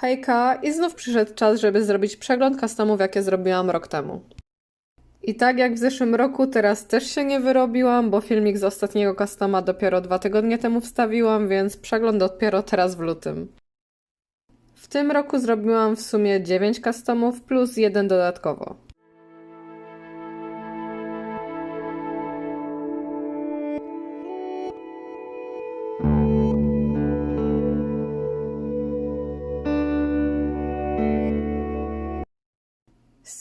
Hejka, i znów przyszedł czas, żeby zrobić przegląd customów, jakie zrobiłam rok temu. I tak jak w zeszłym roku, teraz też się nie wyrobiłam, bo filmik z ostatniego customa dopiero dwa tygodnie temu wstawiłam, więc przegląd dopiero teraz w lutym. W tym roku zrobiłam w sumie 9 customów plus jeden dodatkowo.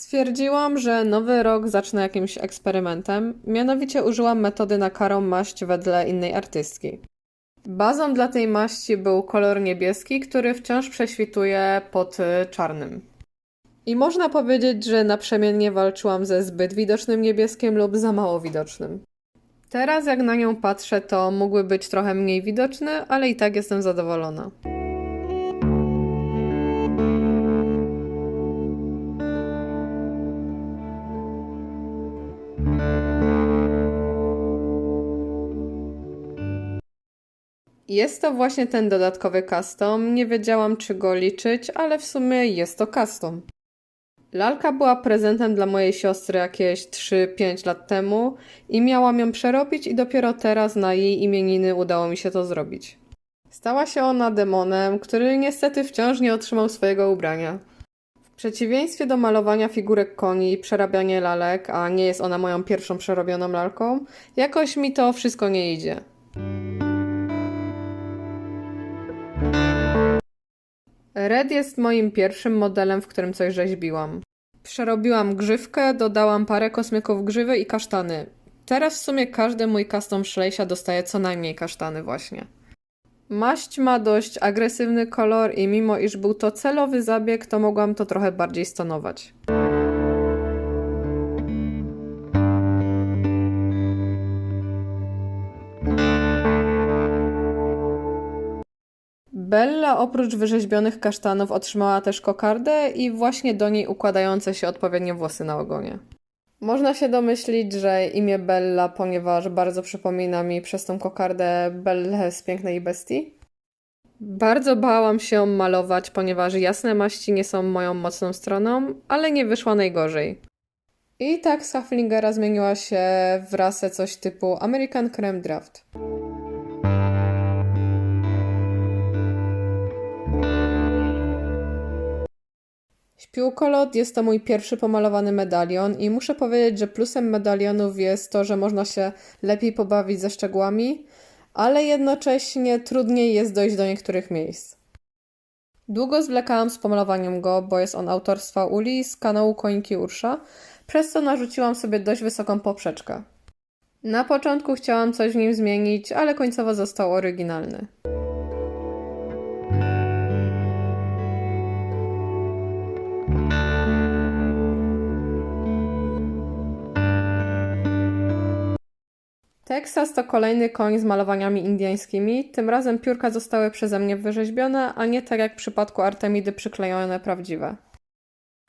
Stwierdziłam, że nowy rok zacznę jakimś eksperymentem, mianowicie użyłam metody na karą maść wedle innej artystki. Bazą dla tej maści był kolor niebieski, który wciąż prześwituje pod y, czarnym. I można powiedzieć, że naprzemiennie walczyłam ze zbyt widocznym niebieskim lub za mało widocznym. Teraz jak na nią patrzę, to mógłby być trochę mniej widoczny, ale i tak jestem zadowolona. Jest to właśnie ten dodatkowy custom. Nie wiedziałam, czy go liczyć, ale w sumie jest to custom. Lalka była prezentem dla mojej siostry jakieś 3-5 lat temu i miałam ją przerobić i dopiero teraz na jej imieniny udało mi się to zrobić. Stała się ona demonem, który niestety wciąż nie otrzymał swojego ubrania. W przeciwieństwie do malowania figurek koni i przerabiania lalek, a nie jest ona moją pierwszą przerobioną lalką, jakoś mi to wszystko nie idzie. Red jest moim pierwszym modelem, w którym coś rzeźbiłam. Przerobiłam grzywkę, dodałam parę kosmyków grzywy i kasztany. Teraz w sumie każdy mój custom szlejsia dostaje co najmniej kasztany właśnie. Maść ma dość agresywny kolor i mimo iż był to celowy zabieg, to mogłam to trochę bardziej stonować. Bella oprócz wyrzeźbionych kasztanów otrzymała też kokardę i właśnie do niej układające się odpowiednio włosy na ogonie. Można się domyślić, że imię Bella, ponieważ bardzo przypomina mi przez tą kokardę Bellę z Pięknej Bestii. Bardzo bałam się malować, ponieważ jasne maści nie są moją mocną stroną, ale nie wyszła najgorzej. I tak z zmieniła się w rasę coś typu American Creme Draft. Śpiółkolot jest to mój pierwszy pomalowany medalion i muszę powiedzieć, że plusem medalionów jest to, że można się lepiej pobawić ze szczegółami, ale jednocześnie trudniej jest dojść do niektórych miejsc. Długo zwlekałam z pomalowaniem go, bo jest on autorstwa Uli z kanału Koinki Ursza, przez co narzuciłam sobie dość wysoką poprzeczkę. Na początku chciałam coś w nim zmienić, ale końcowo został oryginalny. Teksas to kolejny koń z malowaniami indyjskimi. Tym razem piórka zostały przeze mnie wyrzeźbione, a nie tak jak w przypadku Artemidy przyklejone prawdziwe.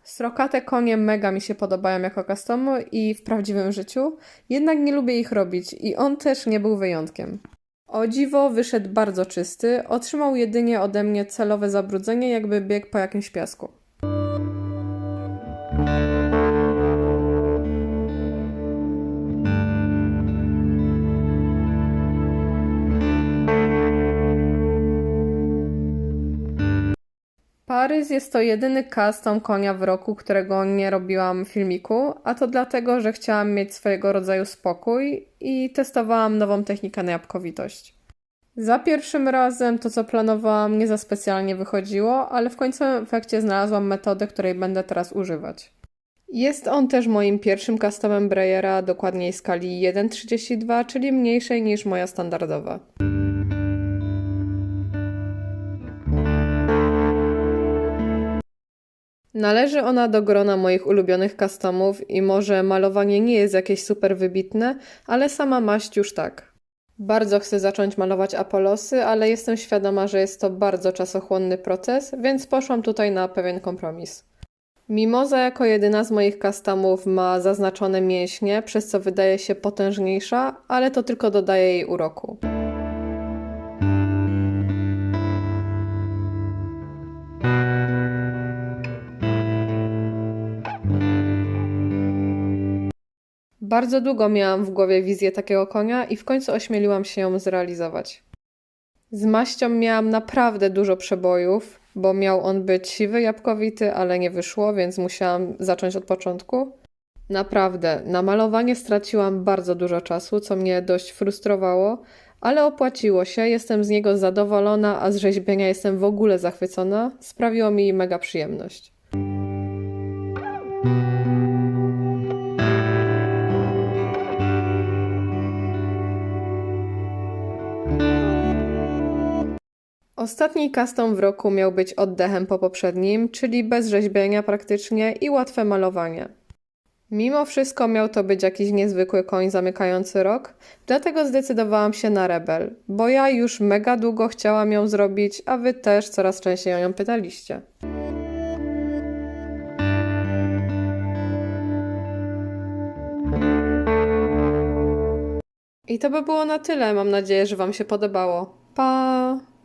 Srokate konie mega mi się podobają jako customu i w prawdziwym życiu, jednak nie lubię ich robić i on też nie był wyjątkiem. O dziwo wyszedł bardzo czysty, otrzymał jedynie ode mnie celowe zabrudzenie, jakby biegł po jakimś piasku. Paryz jest to jedyny custom konia w roku, którego nie robiłam filmiku, a to dlatego, że chciałam mieć swojego rodzaju spokój i testowałam nową technikę na jabłkowitość. Za pierwszym razem to, co planowałam, nie za specjalnie wychodziło, ale w końcowym efekcie znalazłam metodę, której będę teraz używać. Jest on też moim pierwszym customem Breyera, dokładniej skali 1.32, czyli mniejszej niż moja standardowa. Należy ona do grona moich ulubionych customów i może malowanie nie jest jakieś super wybitne, ale sama maść już tak. Bardzo chcę zacząć malować Apolosy, ale jestem świadoma, że jest to bardzo czasochłonny proces, więc poszłam tutaj na pewien kompromis. Mimoza jako jedyna z moich customów ma zaznaczone mięśnie, przez co wydaje się potężniejsza, ale to tylko dodaje jej uroku. Bardzo długo miałam w głowie wizję takiego konia i w końcu ośmieliłam się ją zrealizować. Z maścią miałam naprawdę dużo przebojów, bo miał on być siwy, jabłkowity, ale nie wyszło, więc musiałam zacząć od początku. Naprawdę, na malowanie straciłam bardzo dużo czasu, co mnie dość frustrowało, ale opłaciło się, jestem z niego zadowolona, a z rzeźbienia jestem w ogóle zachwycona. Sprawiło mi mega przyjemność. Ostatni custom w roku miał być oddechem po poprzednim, czyli bez rzeźbienia praktycznie i łatwe malowanie. Mimo wszystko miał to być jakiś niezwykły koń zamykający rok, dlatego zdecydowałam się na Rebel, bo ja już mega długo chciałam ją zrobić, a wy też coraz częściej o nią pytaliście. I to by było na tyle. Mam nadzieję, że Wam się podobało. Pa!